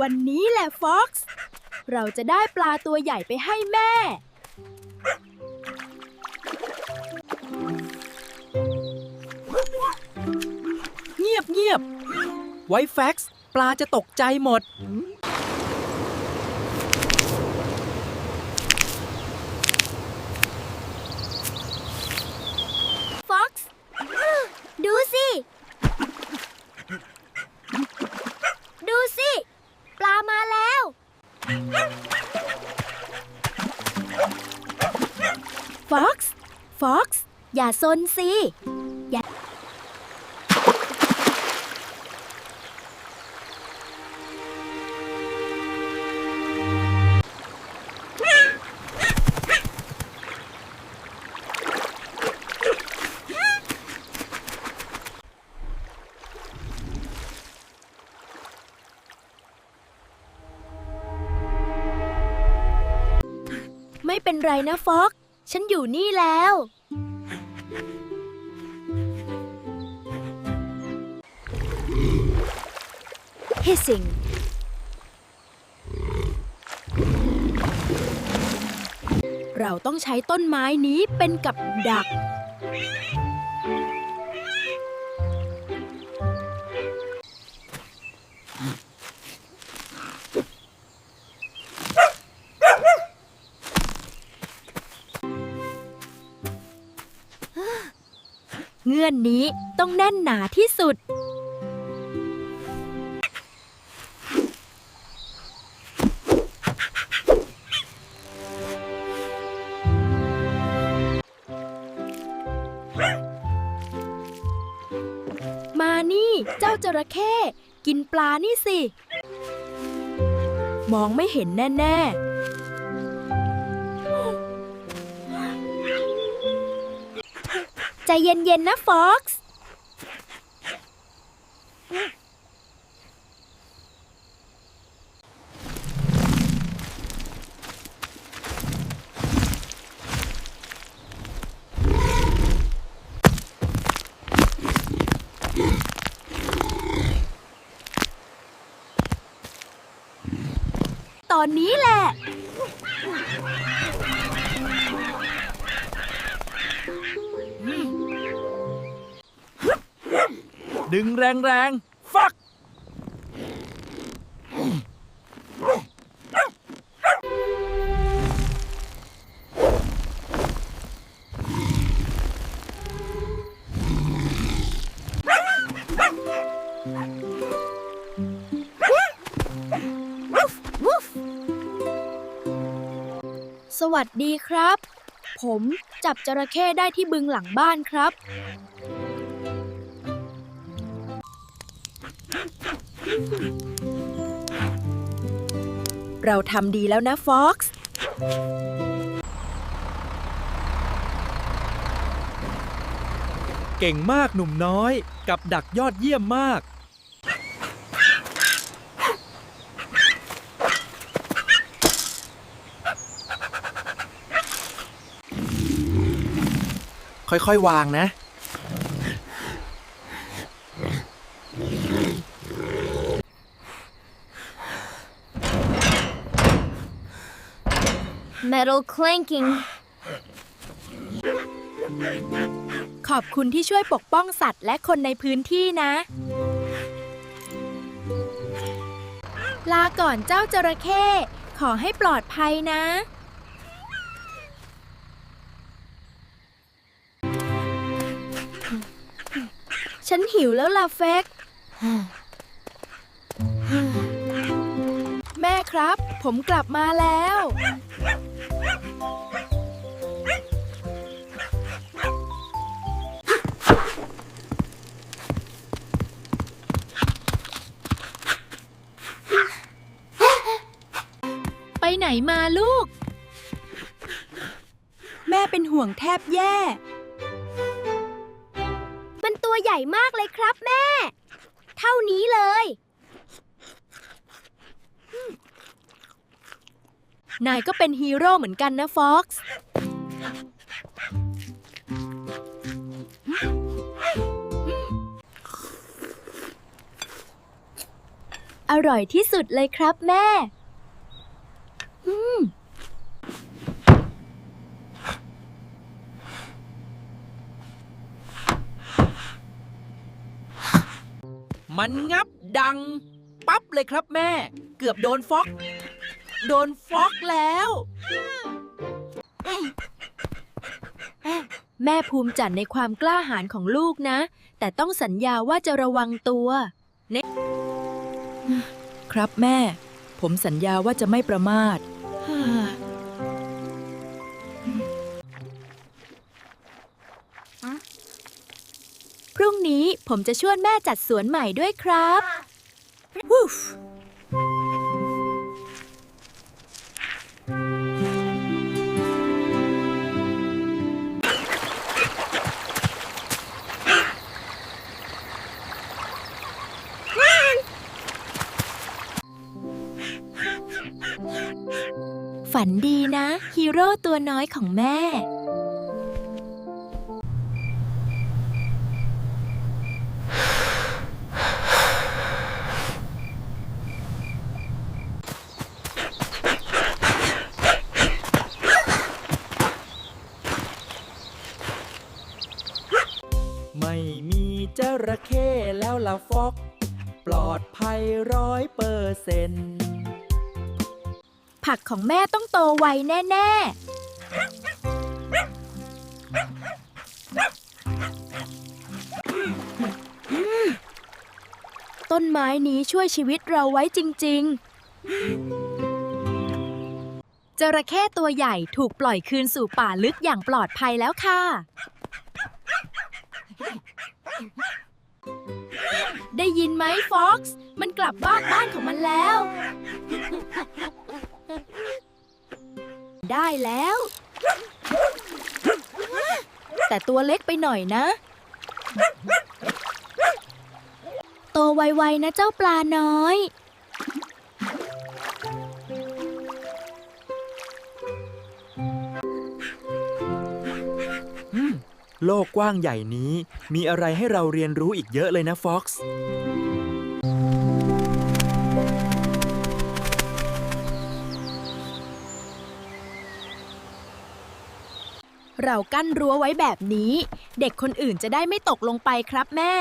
วันนี้แหละฟ็อกซ์ เราจะได้ปลาตัวใหญ่ไปให้แม่ เงียบเงียบไว้แฟกซ์ ปลาจะตกใจหมด อย่าซนสิ อย่า ไม่เป็นไรนะฟอก ฉันอยู่นี่แล้ว hissing เราต้องใช้ต้นไม้นี้เป็นกับดัก เงื่อนนี้ต้องแน่นหนาที่สุด มานี่ เจ้าจระเข้ กินปลานี่สิ มองไม่เห็นแน่ ๆใจเย็นๆนะฟ็อกซ์ อนนี้แหละ ดึงแรงๆ วัสดีครับ ผมจับจระเข้ได้ที่บึงหลังบ้านครับ เราทำดีแล้วนะฟ็อกซ์เก่งมากหนุ่มน้อย กับดักยอดเยี่ยมมาก ค่อยๆ วางนะ Metal clanking. ขอบคุณที่ช่วยปกป้องสัตว์และคนในพื้นที่นะ ลาก่อนเจ้าจระเข้ขอให้ปลอดภัยนะ ฉันหิวแล้วล่ะเฟกแม่ครับ ผมกลับมาแล้ว ไปไหนมาลูก แม่เป็นห่วงแทบแย่มัน ตัวใหญ่มากเลยครับแม่ เท่านี้เลย นายก็เป็นฮีโร่เหมือนกันนะฟ็อกซ์ อร่อยที่สุดเลยครับแม่ อืม มันงับดัง ปั๊บเลยครับแม่ เกือบโดนฟอก โดนฟอกแล้ว แม่ภูมิใจในความกล้าหาญของลูกนะ แต่ต้องสัญญาว่าจะระวังตัวครับแม่ ผมสัญญาว่าจะไม่ประมาท พรุ่งนี้ผมจะช่วยแม่จัดสวนใหม่ด้วยครับวูฟฝันดีนะ ฮีโร่ตัวน้อยของแม่ไม่มี จระเข้แล้วละฟอก ปลอดภัยร้อยเปอร์เซ็นต์ผักของแม่ต้องโตไวแน่ ๆ ต้นไม้นี้ช่วยชีวิตเราไว้จริง ๆ จระเข้ตัวใหญ่ถูกปล่อยคืนสู่ป่าลึกอย่างปลอดภัยแล้วค่ะ ได้ยินไหมฟ็อกซ์ มันกลับบ้านบ้านของมันแล้ว ได้แล้ว แต่ตัวเล็กไปหน่อยนะ โตไวๆนะเจ้าปลาน้อย โลกกว้างใหญ่นี้ มีอะไรให้เราเรียนรู้อีกเยอะเลยนะฟ็อกซ์เรากั้นรั้วไว้แบบนี้ เด็กคนอื่นจะได้ไม่ตกลงไปครับแม่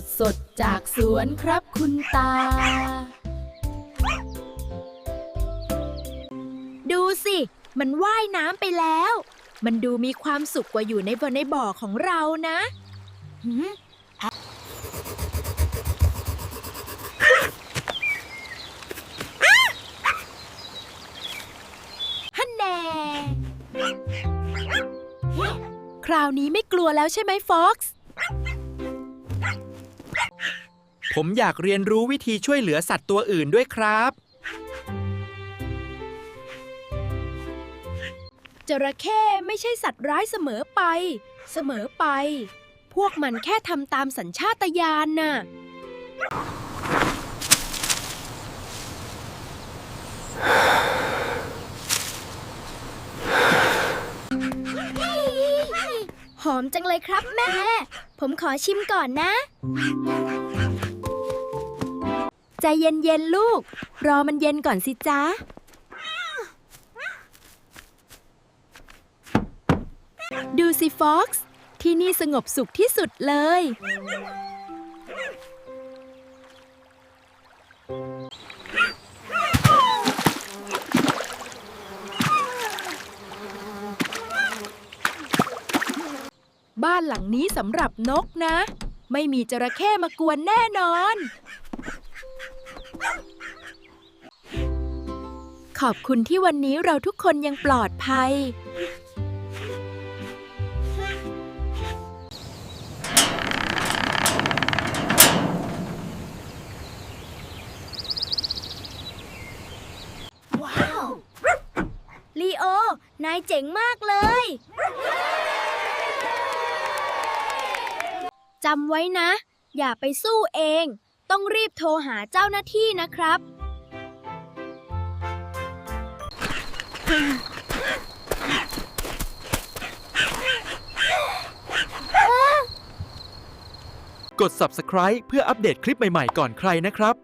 ดสดๆจากสวนครับคุณตา ดูสิ มันว่ายน้ำไปแล้ว มันดูมีความสุขกว่าอยู่ในบ่อในบ่อของเรานะหืมฮันแน่คราวนี้ไม่กลัวแล้วใช่ไหมฟ็อกซ์ ผมอยากเรียนรู้วิธีช่วยเหลือสัตว์ตัวอื่นด้วยครับ จระเข้ไม่ใช่สัตว์ร้ายเสมอไป เสมอไป พวกมันแค่ทำตามสัญชาตญาณน่ะ หอมจังเลยครับแม่ ผมขอชิมก่อนนะ ใจเย็นๆลูก รอมันเย็นก่อนสิจ๊ะ ดูสิฟ็อกซ์ ที่นี่สงบสุขที่สุดเลย บ้านหลังนี้สำหรับนกนะ ไม่มีจระเข้มากวนแน่นอน ขอบคุณที่วันนี้เราทุกคนยังปลอดภัยว้าวลีโอ นายเจ๋งมากเลย จำไว้นะ อย่าไปสู้เอง ต้องรีบโทรหาเจ้าหน้าที่นะครับ กด subscribe เพื่ออัปเดตคลิปใหม่ ๆ ก่อนใครนะครับ